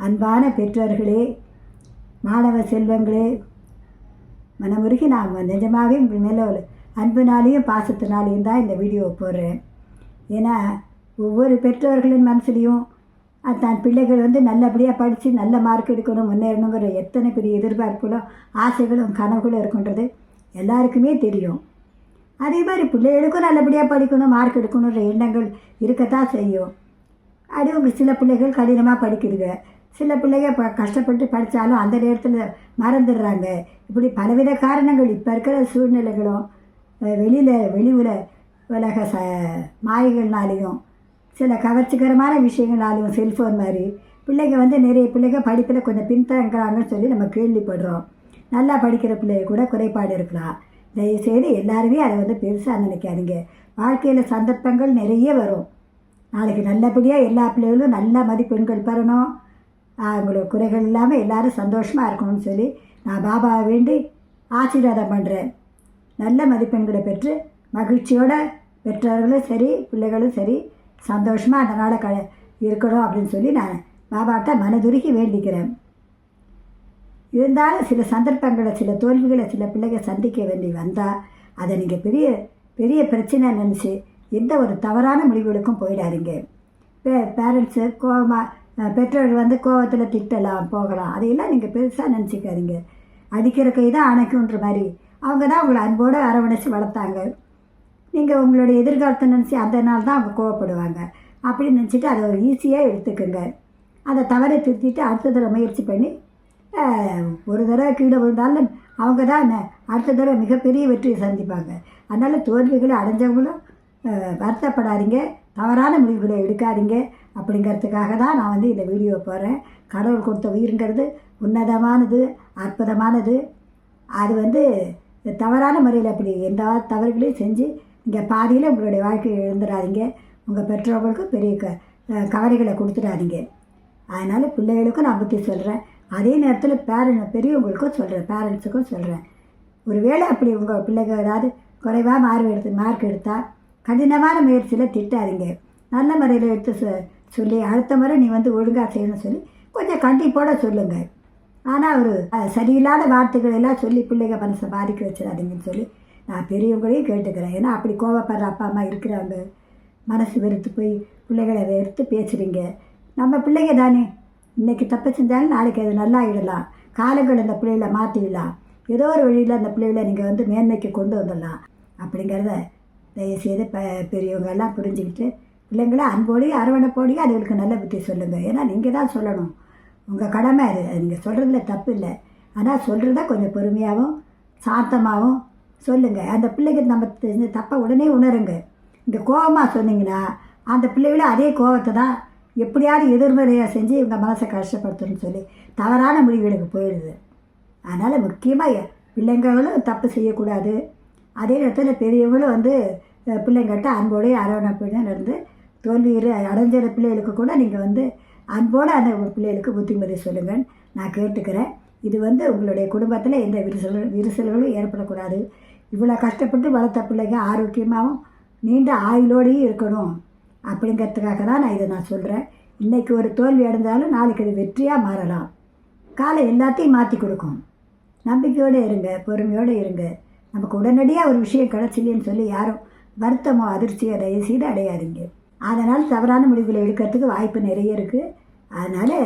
அன்பான பெற்றோர்களே மாணவ செல்வங்களே மனமுருகி நான் நிஜமாகவே உங்கள் மேலே ஒரு அன்புனாலேயும் பாசத்தினாலையும் தான் இந்த வீடியோ போடுறேன். ஏன்னா ஒவ்வொரு பெற்றோர்களின் மனசுலையும் அஹ், தன் பிள்ளைகள் வந்து நல்லபடியாக படித்து நல்ல மார்க் எடுக்கணும் முன்னேறணுங்கிற எத்தனை பெரிய எதிர்பார்ப்புகளும் ஆசைகளும் கனவுகளும் இருக்குன்றது எல்லாருக்குமே தெரியும். அதே மாதிரி பிள்ளைகளுக்கும் நல்லபடியாக படிக்கணும் மார்க் எடுக்கணுன்ற எண்ணங்கள் இருக்கத்தான் செய்யும். அது உங்கள் சில பிள்ளைகள் கடினமாக படிக்குதுங்க. சில பிள்ளைங்க ப கஷ்டப்பட்டு படித்தாலும் அந்த நேரத்தில் மறந்துடுறாங்க. இப்படி பலவித காரணங்கள் இப்போ இருக்கிற சூழ்நிலைகளும் வெளியில் வெளி உல உலக ச மாயங்கள்னாலேயும் சில கவர்ச்சிகரமான விஷயங்களாலையும் செல்ஃபோன் மாதிரி பிள்ளைங்க வந்து நிறைய பிள்ளைங்க படிப்பில் கொஞ்சம் பின்தங்குறாங்கன்னு சொல்லி நம்ம கேள்விப்படுறோம். நல்லா படிக்கிற பிள்ளைங்க கூட குறைபாடு இருக்கலாம். தயவுசெய்து எல்லாருமே அதை வந்து பெருசாக நினைக்காதீங்க. வாழ்க்கையில் சந்தர்ப்பங்கள் நிறைய வரும். நாளைக்கு நல்லபடியாக எல்லா பிள்ளைகளும் நல்ல மதிப்பெண்கள் பெறணும். அவங்களோட குறைகள் இல்லாமல் எல்லாரும் சந்தோஷமாக இருக்கணும்னு சொல்லி நான் பாபாவை வேண்டி ஆசீர்வாதம் பண்ணுறேன் நல்ல மதிப்பெண்களை பெற்று மகிழ்ச்சியோட பெற்றவர்களும் சரி பிள்ளைகளும் சரி சந்தோஷமாக அந்த நாளை க இருக்கணும் அப்படின்னு சொல்லி நான் பாபாட்ட மனதுருகி வேண்டிக்கிறேன். இருந்தாலும் சில சந்தர்ப்பங்களை சில தோல்விகளை சில பிள்ளைங்க சந்திக்க வேண்டி வந்தால் அதை நீங்கள் பெரிய பெரிய பிரச்சனை நினச்சி எந்த ஒரு தவறான முடிவுகளுக்கும் போயிடாதீங்க. பே பேரண்ட்ஸு கோமா பெற்றோர்கள் வந்து கோவத்தில் திட்டலாம் போகலாம். அதையெல்லாம் நீங்கள் பெருசாக நினச்சிக்காதீங்க. அடிக்கிற கை தான் அணைக்குன்ற மாதிரி. அவங்க தான் உங்களை அன்போடு அரவணைச்சு வளர்த்தாங்க. நீங்கள் உங்களுடைய எதிர்காலத்தை நினச்சி அந்த நாள் தான் அவங்க கோவப்படுவாங்க. அப்படின்னு நினச்சிட்டு அதை ஒரு ஈஸியாக எடுத்துக்கோங்க. அதை தவறை திருத்திட்டு அடுத்த தடவை முயற்சி பண்ணி ஒரு தடவை கீழே விழுந்தாலும் அவங்க தான் அடுத்த தடவை மிகப்பெரிய வெற்றியை சந்திப்பாங்க. அதனால் தோல்விகளை அடைஞ்சவங்களும் வருத்தப்படாதீங்க. தவறான முடிவுகளை எடுக்காதீங்க. அப்படிங்கிறதுக்காக தான் நான் வந்து இந்த வீடியோ போடுறேன். கடவுள் கொடுத்த உயிருங்கிறது உன்னதமானது அற்புதமானது. அது வந்து தவறான முறையில் அப்படி எந்த தவறுகளையும் செஞ்சு இங்கே பாதியில் உங்களுடைய வாழ்க்கையை எழுந்துடாதீங்க உங்கள் பெற்றோர்களுக்கும் பெரிய க கவலைகளை கொடுத்துடாதீங்க. அதனால் பிள்ளைகளுக்கும் நான் பற்றி சொல்கிறேன் அதே நேரத்தில் பேரண்ட் பெரியவங்களுக்கும் சொல்கிறேன் பேரண்ட்ஸுக்கும் சொல்கிறேன் ஒருவேளை அப்படி உங்கள் பிள்ளைங்க ஏதாவது குறைவாக மார்க் எடுத்து மார்க் எடுத்தால் கடினமான முயற்சியில் திட்டாதீங்க. நல்ல முறையில் எடுத்து சொல்லி அடுத்த முறை நீ வந்து ஒழுங்காக செய்யணும்னு சொல்லி கொஞ்சம் கண்டிப்போட சொல்லுங்கள் ஆனால் அவர் சரியில்லாத வார்த்தைகள் எல்லாம் சொல்லி பிள்ளைங்க மனசை பாதிக்க வச்சிடாதீங்கன்னு சொல்லி நான் பெரியவங்களையும் கேட்டுக்கிறேன். ஏன்னா அப்படி கோவப்படுற அப்பா அம்மா இருக்கிறாங்க. மனசு வெறுத்து போய் பிள்ளைகளை வெறுத்து பேசுகிறீங்க நம்ம பிள்ளைங்க தானே. இன்றைக்கி தப்பு செஞ்சாலும் நாளைக்கு அது நல்லா ஆகிடலாம் காலங்கள் அந்த பிள்ளைகளை மாற்றிடலாம் ஏதோ ஒரு வழியில் அந்த பிள்ளைகளை நீங்கள் வந்து மேன்மைக்கு கொண்டு வந்துடலாம். அப்படிங்கிறத தயவுசெய்து ப பெரியவங்க எல்லாம் புரிஞ்சுக்கிட்டு பிள்ளைங்களை? அன்போடையும் அரவணைப்போடையும் அதுகளுக்கு நல்ல புத்தி சொல்லுங்கள் ஏன்னா நீங்கள் தான் சொல்லணும். உங்கள் கடமை அது. நீங்கள் சொல்கிறதுல தப்பு இல்லை. ஆனால் சொல்கிறத கொஞ்சம் பொறுமையாகவும் சாந்தமாகவும் சொல்லுங்கள் அந்த பிள்ளைக்கு நம்ம தெரிஞ்ச தப்பை உடனே உணருங்க. இந்த கோபமாக சொன்னீங்கன்னா அந்த பிள்ளைகளும் அதே கோபத்தை தான் எப்படியாவது எதிர்மறையாக செஞ்சு இவங்க மனசை கஷ்டப்படுத்தணும்னு சொல்லி தவறான முடிவுகளுக்கு போயிடுது. அதனால் முக்கியமாக பிள்ளைங்களும் தப்பு செய்யக்கூடாது. அதே நேரத்தில் பெரியவங்களும் வந்து அஹ், பிள்ளைங்கள்ட்ட அன்போடய அரவணைப்போடையும் நடந்து தோல்வி அடைஞ்சிற பிள்ளைகளுக்கு கூட நீங்கள் வந்து அன்போடு அந்த பிள்ளைகளுக்கு புத்திமதி சொல்லுங்கள். நான் கேட்டுக்கிறேன். இது வந்து உங்களுடைய குடும்பத்தில் எந்த விரிசல் விரிசல்களும் ஏற்படக்கூடாது. இவ்வளோ கஷ்டப்பட்டு வளர்த்த பிள்ளைங்க ஆரோக்கியமாகவும் நீண்ட ஆயுளோடையும் இருக்கணும். அப்படிங்கிறதுக்காக தான் நான் இதை நான் சொல்கிறேன் இன்றைக்கி ஒரு தோல்வி அடைஞ்சாலும் நாளைக்கு அது வெற்றியாக மாறலாம். காலம் எல்லாத்தையும் மாற்றி கொடுக்கும். நம்பிக்கையோடு இருங்க பொறுமையோடு இருங்க. நமக்கு உடனடியாக ஒரு விஷயம் கிடச்சிலேன்னு சொல்லி யாரும் வருத்தமோ அதிர்ச்சியோ தயவு செய்து அடையாதீங்க. அதனால் தவறான முடிவுகளை எடுக்கிறதுக்கு வாய்ப்பு நிறைய இருக்குது அதனால்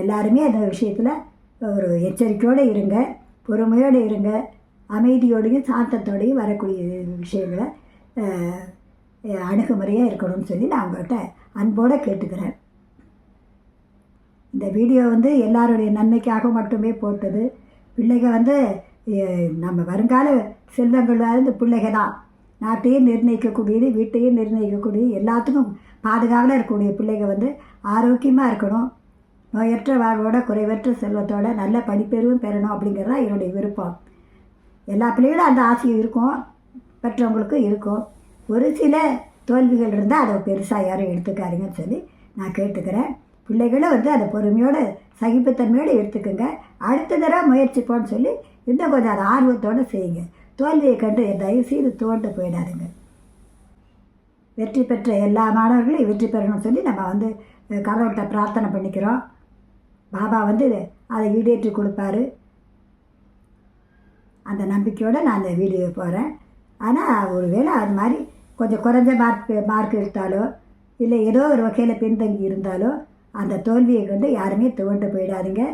எல்லாருமே அந்த விஷயத்தில் ஒரு எச்சரிக்கையோடு இருங்க பொறுமையோடு இருங்க அமைதியோடையும் சாந்தத்தோடையும் வரக்கூடிய விஷயங்களை அணுகுமுறையாக இருக்கணும்னு சொல்லி நான் உங்கள்கிட்ட அன்போடு கேட்டுக்கிறேன். இந்த வீடியோ வந்து எல்லாருடைய நன்மைக்காக மட்டுமே போட்டது. பிள்ளைங்க வந்து நம்ம வருங்கால செல்வங்களாக இந்த பிள்ளைங்க தான் நாட்டையும் நிர்ணயிக்கக்கூடியது வீட்டையும் நிர்ணயிக்கக்கூடியது எல்லாத்துக்கும் பாதுகாவலாக இருக்கக்கூடிய பிள்ளைங்க வந்து ஆரோக்கியமாக இருக்கணும். நோயற்ற வாழ்வோட குறைவற்ற செல்வத்தோட நல்ல படிப்பெருவும் பெறணும் அப்படிங்கிறது தான் என்னுடைய விருப்பம். எல்லா பிள்ளைகளும் அந்த ஆசையும் இருக்கும் பெற்றவங்களுக்கும் இருக்கும். ஒரு சில தோல்விகள் இருந்தால் அதை பெருசாக யாரும் எடுத்துக்காதீங்கன்னு சொல்லி நான் கேட்டுக்கிறேன். பிள்ளைகளும் வந்து அதை பொறுமையோடு சகிப்புத்தன்மையோடு எடுத்துக்கோங்க. அடுத்த தடவை முயற்சிப்போன்னு சொல்லி இன்னும் கொஞ்சம் அதை ஆர்வத்தோடு செய்யுங்க. தோல்வியை கண்டு தயவு செய்து தோண்டு போயிடாதுங்க. வெற்றி பெற்ற எல்லா மாணவர்களையும் வெற்றி பெறணும்னு சொல்லி நம்ம வந்து கடவுள்கிட்ட பிரார்த்தனை பண்ணிக்கிறோம். பாபா வந்து அதை ஈடேற்றி கொடுப்பாரு. அந்த நம்பிக்கையோடு நான் அந்த வீடியோ போகிறேன் ஆனால் ஒரு வேளை அது மாதிரி கொஞ்சம் குறைஞ்ச மார்க் மார்க் எடுத்தாலோ இல்லை ஏதோ ஒரு வகையில் பின்தங்கி இருந்தாலோ அந்த தோல்வியை கண்டு யாருமே துவண்டு போயிடாதீங்க.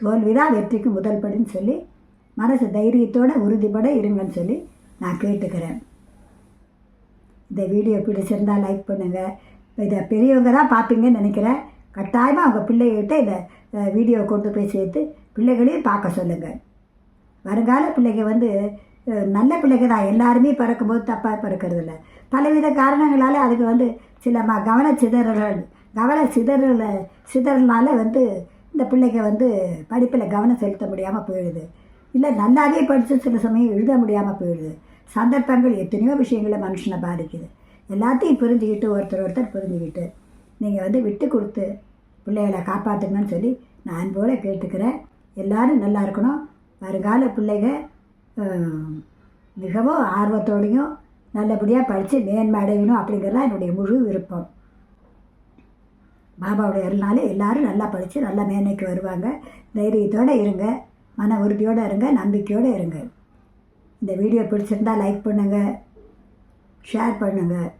தோல்வி தான் வெற்றிக்கு முதல் படின்னு சொல்லி மனசு தைரியத்தோட உறுதிபட இருங்கன்னு சொல்லி நான் கேட்டுக்கிறேன். இந்த வீடியோ பிடிச்சிருந்தால் லைக் பண்ணுங்கள் இதை பெரியவங்க தான் பார்ப்பீங்கன்னு நினைக்கிறேன். கட்டாயமாக அவங்க பிள்ளைகிட்ட இதை வீடியோ கொண்டு போய் சேர்த்து பிள்ளைகளையும் பார்க்க சொல்லுங்கள் வருங்கால பிள்ளைங்க வந்து நல்ல பிள்ளைங்க தான். எல்லாருமே பிறக்கும்போது தப்பாக பிறக்கிறது இல்லை. பலவித காரணங்களால் அதுக்கு வந்து சில ம கவன சிதறல்கள் கவன சிதறல சிதறனால வந்து இந்த பிள்ளைங்க வந்து படிப்பில் கவனம் செலுத்த முடியாமல் போயிடுது. இல்லை நல்லாவே படித்து சில சமயம் எழுத முடியாமல் போயிடுது. சந்தர்ப்பங்கள் எத்தனையோ விஷயங்களை மனுஷனை பாதிக்குது. எல்லாத்தையும் புரிஞ்சுக்கிட்டு ஒருத்தர் ஒருத்தர் புரிஞ்சுக்கிட்டு நீங்கள் வந்து விட்டு கொடுத்து பிள்ளைகளை காப்பாற்றுங்கன்னு சொல்லி நான் அன்போடு கேட்டுக்கிறேன். எல்லாரும் நல்லா இருக்கணும். வருங்கால பிள்ளைங்க மிகவும் ஆர்வத்தோடையும் நல்லபடியாக படித்து மேன்மை அடையணும் என்னுடைய முழு விருப்பம். பாபாவுடைய அருள்னாலே எல்லாரும் நல்லா படித்து நல்லா மேன்மைக்கு வருவாங்க. தைரியத்தோடு இருங்க. மன உறுதியோடு இருங்க நம்பிக்கையோடு இருங்க. இந்த வீடியோ பிடிச்சிருந்தா லைக் பண்ணுங்கள் ஷேர் பண்ணுங்கள்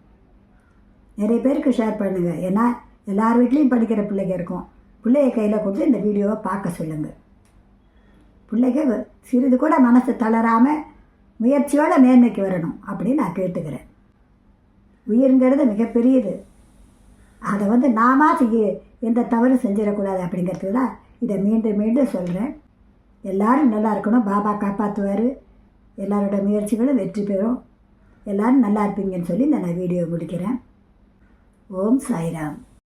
நிறைய பேருக்கு ஷேர் பண்ணுங்கள் ஏன்னா எல்லார் வீட்லேயும் படிக்கிற பிள்ளைங்க இருக்கும். பிள்ளைய கையில் கொடுத்து இந்த வீடியோவை பார்க்க சொல்லுங்கள் பிள்ளைங்க சிறிது கூட மனசு தளராமல் முயற்சியோடு மேன்மைக்கு வரணும் அப்படின்னு நான் கேட்டுக்கிறேன். உயிர்ங்கிறது மிகப்பெரியது. அதை வந்து நாம செய்ய எந்த தவறு செஞ்சிடக்கூடாது அப்படிங்கிறது தான் இதை மீண்டும் மீண்டும் சொல்கிறேன் எல்லாரும் நல்லா இருக்கணும். பாபா காப்பாற்றுவார் எல்லாரோட முயற்சிகளும் வெற்றி பெறும். எல்லாரும் நல்லா இருப்பீங்கன்னு சொல்லி நான் வீடியோ முடிக்கிறேன். ஓம் சாய்ராம்.